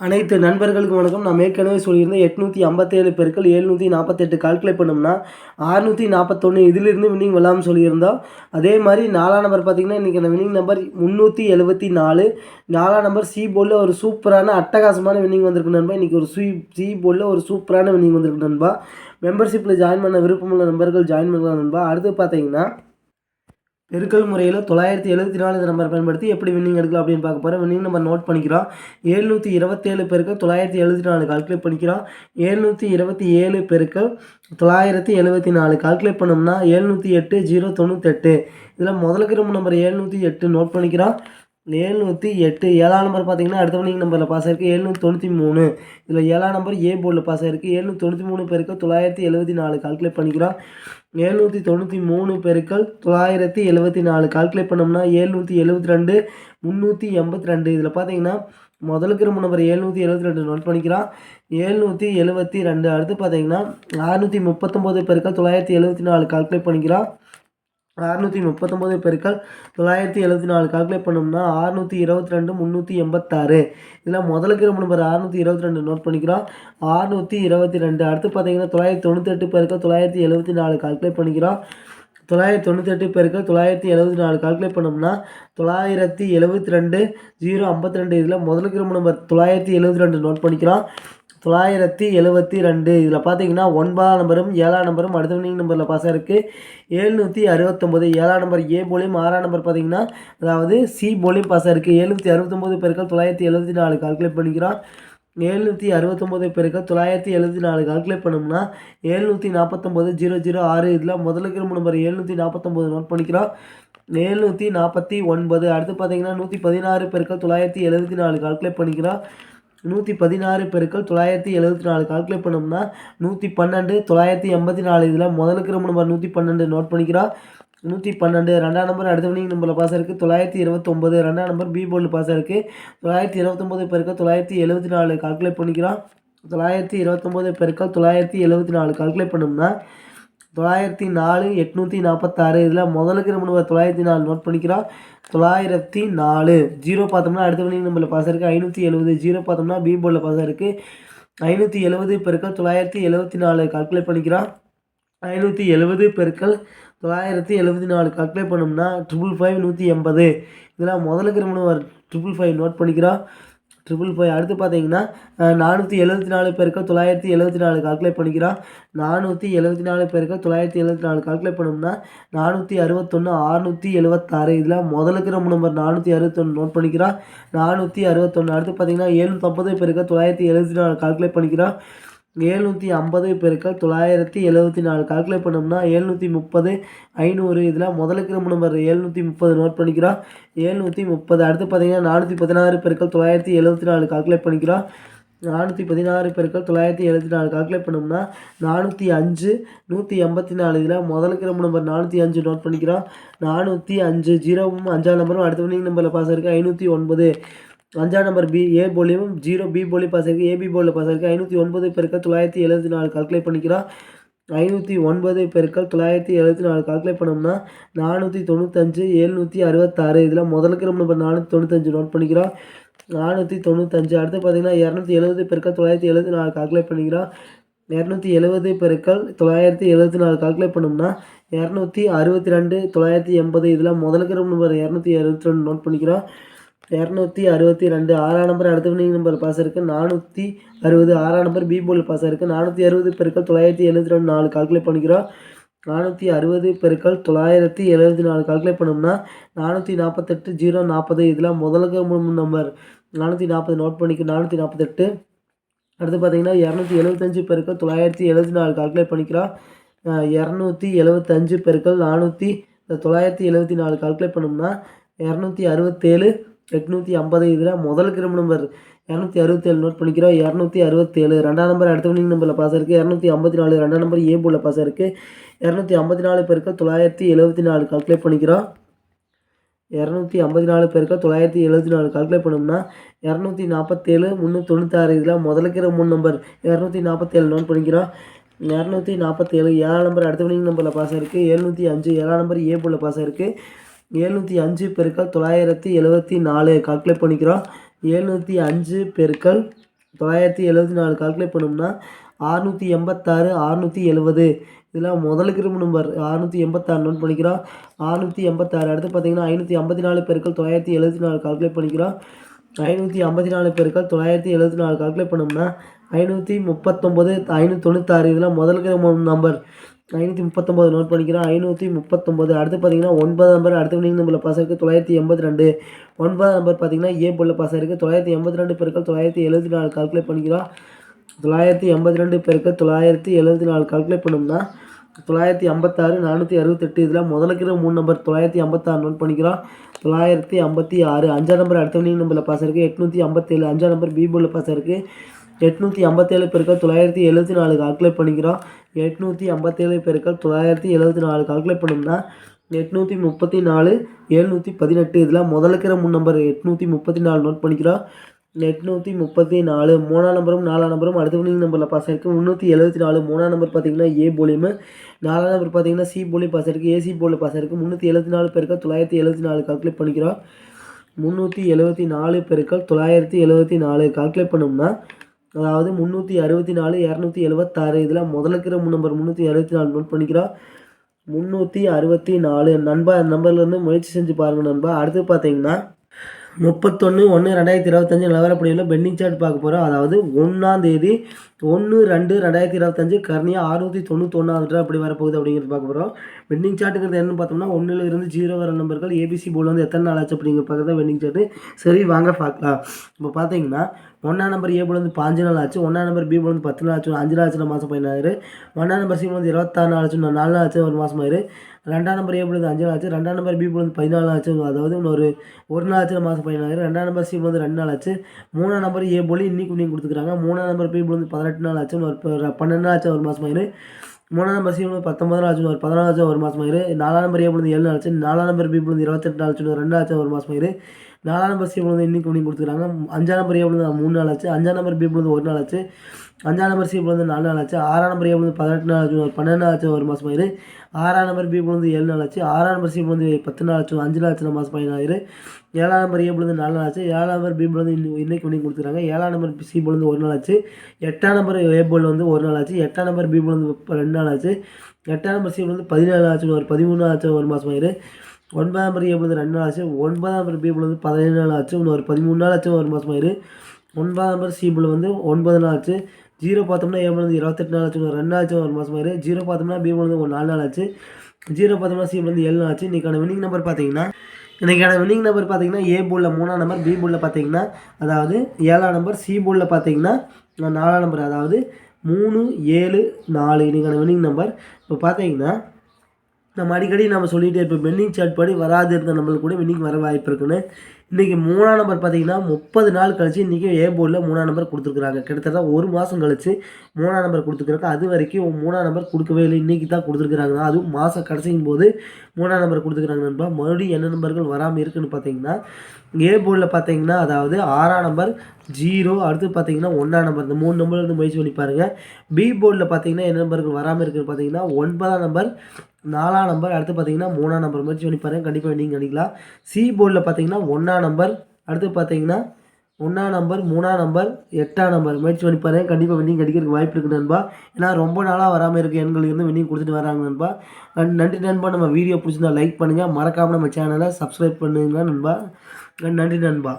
அனைத்து நண்பர்களுக்கும் வணக்கம். நான் ஏற்கனவே சொல்லியிருந்தேன் எட்நூற்றி ஐம்பத்தேழு பெருக்கள் எழுநூற்றி நாற்பத்தெட்டு கால்குலேட் பண்ணோம்னா அறுநூற்றி நாற்பத்தொன்று இதிலிருந்து வின்னிங் விளாமல் சொல்லியிருந்தோம். அதே மாதிரி நாலாம் நம்பர் பார்த்திங்கன்னா இன்றைக்கி அந்த வின்னிங் நம்பர் முந்நூற்றி எழுபத்தி நாலு. நாலாம் நம்பர் சி போர்டில் ஒரு சூப்பரான அட்டகாசமான வின்னிங் வந்திருக்கு நண்பா. இன்றைக்கி ஒரு சுவீ சி போர்டில் ஒரு சூப்பரான வின்னிங் வந்திருக்கு நண்பா. மெம்பர்ஷிப்பில் ஜாயின் பண்ண விருப்பமுள்ள நண்பர்கள் ஜாயின் பண்ணலாம் நண்பா. அடுத்து பார்த்தீங்கன்னா பெருக்கல் முறையில் தொள்ளாயிரத்தி எழுபத்தி நாலு நம்பரை நம்பர் பயன்படுத்தி எப்படி வின்னிங் எடுக்கலாம் அப்படின்னு பார்க்க போகிறோம் வின்னிங் நம்பர் நோட் பண்ணிக்கிறோம். ஏழ்நூற்றி இருபத்தேழு பெருக்கள் தொள்ளாயிரத்தி எழுபத்தி நாலு கால்குலேட் பண்ணிக்கிறோம். ஏழ்நூற்றி இருபத்தி ஏழு பெருக்கள் தொள்ளாயிரத்தி எழுபத்தி நாலு கால்குலேட் பண்ணோம்னா ஏழ்நூற்றி எட்டு ஜீரோ தொண்ணூத்தெட்டு. இதில் முதல்ல கிரம நம்பர் ஏழ்நூற்றி எட்டு நோட் பண்ணிக்கிறோம். ஏழ்நூற்றி எட்டு. ஏழாம் நம்பர் பார்த்தீங்கன்னா அடுத்த நம்பரில் பாஸ் ஆயிருக்கு. ஏழ்நூற்றி தொண்ணூற்றி மூணு. இதில் ஏழாம் நம்பர் ஏ போர்டில் பாஸ் ஆயிருக்கு. ஏழ்நூற்றி தொண்ணூற்றி மூணு பெருக்கள் தொள்ளாயிரத்தி எழுபத்தி நாலு. கால்குலேட் பண்ணிக்கிறோம். ஏழ்நூற்றி தொண்ணூற்றி மூணு பெருக்கள் தொள்ளாயிரத்தி எழுபத்தி நாலு. கால்குலேட் பண்ணோம்னா ஏழ்நூற்றி எழுபத்தி ரெண்டு முந்நூற்றி எண்பத்தி ரெண்டு. இதில் பார்த்தீங்கன்னா முதலுக்கு கிரம நம்பர் ஏழ்நூற்றி எழுபத்தி ரெண்டு நோட் பண்ணிக்கிறான் ஏழ்நூற்றி எழுபத்தி ரெண்டு. அடுத்து பார்த்தீங்கன்னா அறுநூற்றி முப்பத்தொம்போது பெருக்கள் தொள்ளாயிரத்தி எழுபத்தி நாலு. கால்குலேட் பண்ணிக்கிறான் அறுநூற்றி முப்பத்தொம்போது பெருக்கள் தொள்ளாயிரத்தி எழுபத்தி நாலு. கால்குலேட் பண்ணோம்னா அறுநூற்றி இருபத்தி ரெண்டு முந்நூற்றி எண்பத்தாறு. இதில் முதல்ல கிரம நம்பர் அறுநூற்றி இருபத்தி ரெண்டு நோட் பண்ணிக்கிறோம். அறுநூற்றி இருபத்தி ரெண்டு. அடுத்து பார்த்தீங்கன்னா தொள்ளாயிரத்தி தொண்ணூத்தெட்டு பெருக்கள் தொள்ளாயிரத்தி எழுபத்தி நாலு. கால்குலேட் பண்ணிக்கிறோம். தொள்ளாயிரத்தி தொண்ணூத்தெட்டு பெருக்கள் தொள்ளாயிரத்தி எழுபத்தி நாலு. கால்குலேட் பண்ணோம்னா தொள்ளாயிரத்தி எழுபத்தி ரெண்டு ஜீரோ ஐம்பத்தி ரெண்டு. இதில் முதல் கிரம நம்பர் தொள்ளாயிரத்தி எழுபத்தி ரெண்டு நோட் பண்ணிக்கிறோம். தொள்ளாயிரத்தி எழுபத்தி ரெண்டு. இதில் பார்த்தீங்கன்னா ஒன்பதாம் நம்பரும் ஏழாம் நம்பரும் அடுத்த வினிங் நம்பரில் பாஸ் இருக்குது எழுநூற்றி அறுபத்தொம்போது ஏழாம் நம்பர் ஏ போலியும் ஆறாம் நம்பர் பார்த்தீங்கன்னா அதாவது சி போலியும் பாஸ் இருக்குது எழுநூற்றி அறுபத்தொம்போது பெருக்கள் தொள்ளாயிரத்தி எழுபத்தி நாலு கால்குலேட் பண்ணிக்கிறோம். எழுநூற்றி அறுபத்தொம்போது பெருக்கள் தொள்ளாயிரத்தி எழுபத்தி நாலு கால்குலேட் பண்ணோம்னா எழுநூற்றி நாற்பத்தொம்போது ஜீரோ ஜீரோ ஆறு. இதில் முதல்ல கிரும்பு நம்பர் எழுநூற்றி நாற்பத்தொம்போது நோட் பண்ணிக்கிறோம். எழுநூற்றி நாற்பத்தி ஒன்பது. அடுத்து பார்த்தீங்கன்னா நூற்றி பதினாறு பெருக்கள் தொள்ளாயிரத்தி எழுபத்தி நாலு கால்குலேட் பண்ணிக்கிறோம். நூற்றி பதினாறு பெருக்கள் தொள்ளாயிரத்தி எழுபத்தி நாலு கால்குலேட் பண்ணோம்னா நூற்றி பன்னெண்டு தொள்ளாயிரத்தி எண்பத்தி நாலு இதில் முதல் ரொம்ப நம்பர் நூற்றி பன்னெண்டு நோட் பண்ணிக்கிறோம். நூற்றி பன்னெண்டு ரெண்டாம் நம்பர் அடுத்த வினிங் நம்பரில் பாஸ் இருக்குது தொள்ளாயிரத்தி இருபத்தொம்பது ரெண்டாம் நம்பர் பி போர்டில் பாஸ் இருக்குது தொள்ளாயிரத்தி இருபத்தொம்போது பெருக்கள் தொள்ளாயிரத்தி எழுபத்தி நாலு கால்குலேட் பண்ணிக்கிறோம். தொள்ளாயிரத்தி இருபத்தொம்போது பெருக்கள் தொள்ளாயிரத்தி எழுபத்தி நாலு கால்குலேட் பண்ணோம்னா தொள்ளாயிரத்தி நாலு எட்நூற்றி நாற்பத்தாறு இதில் முதலுக்கு நம்ம தொள்ளாயிரத்தி நாலு நோட் பண்ணிக்கிறோம். தொள்ளாயிரத்தி நாலு. ஜீரோ பார்த்தோம்னா அடுத்த வினிங் நம்பரில் பாஸ் இருக்குது ஐநூற்றி எழுபது ஜீரோ பார்த்தோம்னா பி போர்டில் பாஸ் இருக்குது ஐநூற்றி எழுபது பெருக்கள் தொள்ளாயிரத்தி எழுபத்தி நாலு கால்குலேட் பண்ணிக்கிறோம். ஐநூற்றி எழுபது பெருக்கள் தொள்ளாயிரத்தி எழுபத்தி நாலு கால்குலேட் பண்ணோம்னா ட்ரிபிள் ஃபைவ் நூற்றி எண்பது. இதில் முதலுக்கு நம்ம ட்ரிபிள் ஃபைவ் நோட் பண்ணிக்கிறோம். ட்ரிபிள் ஃபைவ் அடுத்து பார்த்தீங்கன்னா நானூற்றி எழுபத்தி நாலு பேருக்கு தொள்ளாயிரத்தி எழுபத்தி நாலு கால்குலேட் பண்ணிக்கிறோம். நானூற்றி எழுபத்தி நாலு பேருக்கு தொள்ளாயிரத்தி எழுபத்தி நாலு கால்குலேட் பண்ணோம்னா நானூற்றி அறுபத்தொன்று அறுநூற்றி எழுபத்தாறு இதில் முதலுக்கு ரொம்ப நம்பர் நானூற்றி அறுபத்தொன்று நோட் பண்ணிக்கிறோம். நானூற்றி அறுபத்தொன்று அடுத்து பார்த்தீங்கன்னா ஏழ்நூற்றம்பது பேருக்கு தொள்ளாயிரத்தி எழுபத்தி நாலு கால்குலேட் பண்ணிக்கிறோம். ஏழ்நூற்றி ஐம்பது பெருக்கள் தொள்ளாயிரத்தி எழுபத்தி நாலு. கால்குலேட் பண்ணோம்னா ஏழ்நூற்றி முப்பது ஐநூறு. இதில் முதல் நம்ம நம்பர் ஏழ்நூற்றி முப்பது நோட் பண்ணிக்கிறோம். ஏழ்நூற்றி முப்பது. அடுத்து பார்த்தீங்கன்னா நானூற்றி பதினாறு பெருக்கள் தொள்ளாயிரத்தி எழுபத்தி நாலு. கால்குலேட் பண்ணிக்கிறோம். நானூற்றி பதினாறு பெருக்கள் தொள்ளாயிரத்தி எழுபத்தி நாலு. கால்குலேட் பண்ணோம்னா நானூற்றி அஞ்சு நூற்றி எண்பத்தி நாலு. இதில் முதலுக்கு நம்ம நம்பர் நானூற்றி அஞ்சு நோட் பண்ணிக்கிறோம். நானூற்றி அஞ்சு ஜீரோவும் அஞ்சாம் நம்பரும் அடுத்த வினிங் நம்பரில் பாஸ் இருக்குது ஐநூற்றி ஒன்பது. அஞ்சாம் நம்பர் பி ஏ போலியும் ஜீரோ பி போலி பாஸ் ஆகிருக்கு ஏபி போலில் பாஸ் இருக்குது ஐநூற்றி ஒன்பது பெருக்கள் தொள்ளாயிரத்தி எழுபத்தி நாலு கால்குலேட் பண்ணிக்கிறோம். ஐநூற்றி ஒன்பது பெருக்கள் தொள்ளாயிரத்தி எழுபத்தி நாலு கால்குலேட் பண்ணோம்னா நானூற்றி தொண்ணூத்தஞ்சு எழுநூற்றி அறுபத்தாறு. இதில் முதலுக்கு நம்ம நம்பர் நானூற்றி தொண்ணூத்தஞ்சு நோட் பண்ணிக்கிறோம். நானூற்றி தொண்ணூத்தஞ்சு. அடுத்து பார்த்தீங்கன்னா இரநூத்தி எழுபது பெருக்கள் தொள்ளாயிரத்தி எழுபத்தி நாலு கால்குலேட் பண்ணிக்கிறோம். இரநூத்தி எழுபது பெருக்கள் தொள்ளாயிரத்தி எழுபத்தி நாலு கால்குலேட் பண்ணோம்னா இரநூத்தி அறுபத்தி ரெண்டு தொள்ளாயிரத்தி எண்பது. இதில் முதலுக்கு நம்பர் இரநூத்தி அறுபத்தி ரெண்டு நோட் பண்ணிக்கிறோம். இரநூத்தி அறுபத்தி ரெண்டு. ஆறாம் நம்பர் அடுத்த வினிங் நம்பர் பாஸ் இருக்குது நானூற்றி அறுபது. ஆறாம் நம்பர் பி போல் பாஸ் இருக்குது நானூற்றி அறுபது பெருக்கள் தொள்ளாயிரத்தி எழுபத்தி ரெண்டு. நாலு கால்குலேட் பண்ணிக்கிறோம். நானூற்றி அறுபது பெருக்கள் தொள்ளாயிரத்தி எழுபத்தி நாலு கால்குலேட் பண்ணோம்னா நானூற்றி நாற்பத்தெட்டு ஜீரோ நாற்பது இதில் முதலுக்கு நம்பர் நானூற்றி நாற்பது நோட் பண்ணிக்க நானூற்றி நாற்பத்தெட்டு அடுத்து பார்த்தீங்கன்னா இரநூத்தி எழுபத்தஞ்சு பெருக்கள் தொள்ளாயிரத்தி எழுபத்தி நாலு கால்குலேட் பண்ணிக்கிறோம். இரநூத்தி எழுபத்தஞ்சு பெருக்கள் நானூற்றி தொள்ளாயிரத்தி எழுபத்தி நாலு கால்குலேட் பண்ணோம்னா இரநூத்தி அறுபத்தேழு எட்நூற்றி ஐம்பது இதில் முதல் கிரம நம்பர் இரநூத்தி அறுபத்தேழு நோட் பண்ணிக்கிறோம். இரநூத்தி அறுபத்தேழு. ரெண்டாம் நம்பர் அடுத்த வினிங் நம்பரில் பாஸ் இருக்குது இரநூத்தி ஐம்பத்தி நாலு ரெண்டாம் நம்பர் ஏ பாஸ் இருக்குது இரநூத்தி ஐம்பத்தி நாலு பேருக்கு தொள்ளாயிரத்தி எழுபத்தி நாலு கால்குலேட் பண்ணிக்கிறோம். இரநூத்தி ஐம்பத்தி நாலு பேருக்கு தொள்ளாயிரத்தி எழுபத்தி நாலு கால்குலேட் பண்ணோம்னா இரநூத்தி நாற்பத்தேழு முந்நூற்றி தொண்ணூத்தாறு இதில் முதலுக்கிற மூணு நம்பர் இரநூத்தி நாற்பத்தேழு நோட் பண்ணிக்கிறோம். இரநூத்தி நாற்பத்தேழு ஏழாம் நம்பர் அடுத்த வினிங் நம்பரில் பாஸ் இருக்குது எழுநூற்றி அஞ்சு ஏழாம் நம்பர் ஏ பாஸ் இருக்குது எழுநூற்றி அஞ்சு பெருக்கள் தொள்ளாயிரத்தி எழுபத்தி நாலு கால்குலேட் பண்ணிக்கிறோம். எழுநூற்றி அஞ்சு பெருக்கள் தொள்ளாயிரத்தி எழுபத்தி நாலு கால்குலேட் பண்ணோம்னா ஆறுநூற்றி எண்பத்தாறு ஆறுநூற்றி எழுபது இதெல்லாம் முதலுக்கு இரும்பு நம்பர் அறுநூற்றி எண்பத்தாறு நோட் பண்ணிக்கிறோம். அறுநூற்றி எண்பத்தாறு அடுத்து பார்த்தீங்கன்னா ஐநூற்றி ஐம்பத்தி நாலு பெருக்கள் தொள்ளாயிரத்தி எழுபத்தி நாலு கால்குலேட் பண்ணிக்கிறோம். ஐநூற்றி ஐம்பத்தி நாலு பெருக்கள் தொள்ளாயிரத்தி எழுபத்தி நாலு கால்குலேட் பண்ணோம்னா ஐநூற்றி முப்பத்தொம்பது ஐநூற்றி தொண்ணூத்தாறு. இதெல்லாம் முதலுக்கு நம்பர் ஐநூற்றி முப்பத்தொம்போது நோட் பண்ணிக்கிறோம் ஐநூற்றி முப்பத்தொம்போது. அடுத்து பார்த்தீங்கன்னா ஒன்பது நம்பர் அடுத்த வினிங் நம்பரில் பாஸ் இருக்குது தொள்ளாயிரத்தி எண்பத்தி ரெண்டு. ஒன்பது நம்பர் பார்த்தீங்கன்னா ஏ போல் பாஸ் இருக்குது தொள்ளாயிரத்தி எண்பத்தி ரெண்டு பெருக்கள் தொள்ளாயிரத்தி எழுபத்தி நாலு கால்குலேட் பண்ணிக்கிறோம். தொள்ளாயிரத்தி எண்பத்தி ரெண்டு பெருக்கள் தொள்ளாயிரத்தி எழுபத்தி நாலு கால்குலேட் பண்ணோம்னா தொள்ளாயிரத்தி ஐம்பத்தாறு நானூற்றி அறுபத்தெட்டு இதில் முதலுக்கிற மூணு நம்பர் தொள்ளாயிரத்தி ஐம்பத்தாறு நோட் பண்ணிக்கிறோம். தொள்ளாயிரத்தி ஐம்பத்தி ஆறு. அஞ்சாம் நம்பர் அடுத்த வினிங் நம்பரில் பாஸ் இருக்குது எட்நூற்றி ஐம்பத்தேழு அஞ்சாம் நம்பர் பி போல் பாஸ் இருக்குது எட்நூற்றி ஐம்பத்தேழு பெருக்கள் தொள்ளாயிரத்தி எழுபத்தி நாலு கால்குலேட் பண்ணிக்கிறோம். எட்நூற்றி ஐம்பத்தேழு பெருக்கள் தொள்ளாயிரத்தி எழுபத்தி நாலு கால்குலேட் பண்ணோம்னா எட்நூற்றி முப்பத்தி நாலு எழுநூற்றி பதினெட்டு இதில் முதலுக்கிற முன் நம்பர் எட்நூற்றி முப்பத்தி நாலு நோட் பண்ணிக்கிறோம். எட்நூற்றி முப்பத்தி நாலு மூணாம் நம்பரும் நாலாம் நம்பரும் அடுத்த வினிங் நம்பரில் பாஸ் ஆயிருக்கு. முந்நூற்றி எழுபத்தி நாலு மூணாம் நம்பர் பார்த்தீங்கன்னா ஏ போலியுமே நாலாம் நம்பர் பார்த்தீங்கன்னா சி போலி பாஸ் ஆயிருக்கு. ஏசி போலில் பாஸ் ஆயிருக்கு. முந்நூற்றி எழுபத்தி நாலு பெருக்கள் தொள்ளாயிரத்தி எழுபத்தி நாலு கால்குலேட் பண்ணிக்கிறோம். முந்நூற்றி எழுபத்தி நாலு பெருக்கள் தொள்ளாயிரத்தி எழுபத்தி நாலு கால்குலேட் பண்ணோம்னா அதாவது முந்நூற்றி அறுபத்தி நாலு இரநூத்தி எழுபத்தாறு இதில் முதலுக்கிற மூணு நம்பர் முந்நூற்றி அறுபத்தி நாலு நோட் பண்ணிக்கிறோம். முந்நூற்றி அறுபத்தி நாலு. நண்பா நம்பர்லேருந்து முயற்சி செஞ்சு பாருங்கள் நண்பா. அடுத்து பார்த்தீங்கன்னா முப்பத்தொன்று ஒன்று ரெண்டாயிரத்தி இருபத்தஞ்சி நிலவரப்படியில் பெண்டிங் சார்ட் பார்க்க போகிறோம் அதாவது ஒன்றாந்தேதி ஒன்று ரெண்டு ரெண்டாயிரத்தி இருபத்தஞ்சு கர்னியாக அறுநூற்றி தொண்ணூத்தொன்னாவது அப்படி வரப்போகுது அப்படிங்கிறது பார்க்க போகிறோம் பெண்டிங் சார்ட்டுங்கிறது என்னன்னு பார்த்தோம்னா ஒன்றில் இருந்து ஜீரோ வர நம்பர்கள் ஏபிசி போல் வந்து எத்தனை நாள் ஆச்சு அப்படிங்கிற பார்க்குறது பெண்டிங் சார்ட்டு. சரி வாங்க பார்க்கலாம். இப்போ பார்த்தீங்கன்னா ஒன்றாம் நம்பர் ஏ போல் வந்து பாஞ்சு நாள் ஆச்சு ஒன்றாம் நம்பர் பி போல் வந்து பத்து நாள் ஆச்சு அஞ்சு நாள் ஆச்சு மாதம் பதினாறு ஒன்றாம் நம்பர் சி போல் வந்து இருபத்தாறு நாள் ஆச்சு நாலு நாள் ஆச்சு ஒரு மாதம் ஆயிரு ரெண்டாம் நம்பர் ஏ போல் வந்து அஞ்சு நாள் ஆச்சு. ரெண்டாம் நம்பர் பி போல் வந்து பதினாலு ஆச்சு. அதாவது இன்னொரு ஒரு நாள் ஆச்சு மாதம் பதினாறு ரெண்டாம் நம்பர் சி வந்து ரெண்டு நாள் ஆச்சு. மூணாம் நம்பர் ஏ போலி இன்னைக்கு நீங்கள் கொடுத்துருக்காங்க மூணாம் நம்பர் பி போல் வந்து பதினெட்டு நாள் ஆச்சு. ஒரு பன்னெண்டு நாள் ஆச்சு ஒரு மாதம் ஆயிரு. மூணாம் நம்பர் சி வந்து பத்தொம்பது நாள் ஆச்சு. ஒரு பதினாலு ஆச்சு ஒரு மாதம் ஆயிரு. நாலாம் நம்பர் ஏ வந்து ஏழு நாள் ஆச்சு. நாலாம் நம்பர் பி வந்து இருபத்தெட்டு நாள் ஆச்சு. ரெண்டு ஆச்சு ஒரு மாதம் ஆயிரு. நாலாம் நம்பர் சி வந்து இன்னைக்கு பண்ணி கொடுத்துருக்காங்க அஞ்சாம் நம்பர் ஏ வந்து மூணு நாள் ஆச்சு அஞ்சாம் நம்பர் பி வந்து ஒரு நாள் ஆச்சு அஞ்சாம் நம்பர் சி வந்து நாலு நாள் ஆச்சு ஆறாம் நம்பர் ஏ வந்து பதினெட்டு நாள் ஆச்சு ஒரு பன்னெண்டு நாள் ஆச்சு ஒரு மாதம் ஆயிரு ஆறாம் நம்பர் பி வந்து ஏழு நாள் ஆச்சு ஆறாம் நம்பர் சி வந்து பத்து நாள் ஆச்சு அஞ்சு நாள் ஆச்சு மாதம் பதினாயிரு ஏழாம் நம்பர் ஏ வந்து நாலு நாள் ஆச்சு ஏழாம் நம்பர் பி வந்து இன்னைக்கு பண்ணி கொடுத்துருக்காங்க ஏழாம் நம்பர் சி வந்து ஒரு நாள் ஆச்சு எட்டாம் நம்பர் ஏ போல் வந்து ஒரு நாள் ஆச்சு எட்டாம் நம்பர் பி வந்து ரெண்டு நாள் ஆச்சு எட்டாம் நம்பர் சி வந்து பதினேழு ஆச்சு ஒரு பதிமூணு ஆச்சு ஒரு மாதம் ஆயிரு ஒன்பதாம் நம்பர் ஏ ரெண்டு நாள் ஆச்சு. ஒன்பதாம் நம்பர் பி வந்து பதினேழு நாள் ஆச்சு. இன்னும் ஒரு பதிமூணு நாள் ஆச்சு. ஒரு மாதம் ஆயிரு ஒன்பதாம் நம்பர் சி வந்து ஒன்பது நாள் ஆச்சு. ஜீரோ பார்த்தோம்னா ஏ வந்து இருபத்தெட்டு நாள் ஆச்சு. ரெண்டு ஆச்சு. ஒரு மாதம் ஆயிரு ஜீரோ பார்த்தோம்னா பி வந்து ஒரு நாலு நாள் ஆச்சு. ஜீரோ பார்த்தோம்னா சி வந்து ஏழு நாள் ஆச்சு. இன்றைக்கான வினிங் நம்பர் பார்த்தீங்கன்னா இன்றைக்கான வினிங் நம்பர் பார்த்தீங்கன்னா ஏ போர்டில் மூணாம் நம்பர் பி போர்டில் பார்த்தீங்கன்னா அதாவது ஏழாம் நம்பர் சி போர்டில் பார்த்தீங்கன்னா நாலாம் நம்பர் அதாவது மூணு ஏழு நாலு இன்றைக்கான வினிங் நம்பர் இப்போ பார்த்தீங்கன்னா நம்ம அடிக்கடி நம்ம சொல்லிகிட்டே இருப்போம் பெண்டிங் சார்ட் படி வராது இருந்தால் நம்மளுக்கு கூட வின்னிங் வர வாய்ப்பு இருக்குன்னு. இன்றைக்கி மூணாம் நம்பர் பார்த்தீங்கன்னா முப்பது நாள் கழிச்சு இன்றைக்கி ஏ போர்டில் மூணாம் நம்பர் கொடுத்துருக்குறாங்க. கிட்டத்தட்ட ஒரு மாதம் கழித்து மூணாம் நம்பர் கொடுத்துருக்குறாங்க அது வரைக்கும் மூணாம் நம்பர் கொடுக்கவே இல்லை. இன்றைக்கி தான் கொடுத்துருக்குறாங்க அதுவும் மாதம் கடைசியும் போது மூணாம் நம்பர் கொடுத்துருக்குறாங்க நண்பா. மறுபடியும் என்ன நம்பர்கள் வராமல் இருக்குன்னு பார்த்தீங்கன்னா ஏ போர்டில் பார்த்தீங்கன்னா அதாவது ஆறாம் நம்பர் ஜீரோ அடுத்து பார்த்தீங்கன்னா ஒன்றாம் நம்பர் இந்த மூணு நம்பர் வந்து முயற்சி பண்ணி பாருங்கள் பி போர்டில் பார்த்தீங்கன்னா என்ன நம்பர்கள் வராமல் இருக்குன்னு பார்த்தீங்கன்னா ஒன்பதாம் நம்பர் நாலாம் நம்பர் அடுத்து பார்த்தீங்கன்னா மூணாம் நம்பர் முயற்சி பண்ணி பாருங்கள் கண்டிப்பாக நீங்கள் கணிக்கலாம். சி போர்டில் பார்த்தீங்கன்னா ஒன்றாம் நம்பர் அடுத்து பார்த்தீங்கன்னா ஒன்றாம் நம்பர் மூணாம் நம்பர் எட்டாம் நம்பர் முயற்சி பண்ணி பாருங்கள் கண்டிப்பாக வின்னிங் கிடைக்கிறதுக்கு வாய்ப்பு இருக்குது நண்பா. ஏன்னா ரொம்ப நாளாக வராமல் இருக்க எண்களுக்கு இருந்து வின்னிங் கொடுத்துட்டு வராங்க நண்பா. நன்றி நண்பா. நம்ம வீடியோ பிடிச்சிருந்தா லைக் பண்ணுங்கள் மறக்காமல் நம்ம சேனலை சப்ஸ்கிரைப் பண்ணுங்க நண்பா. நன்றி நண்பா.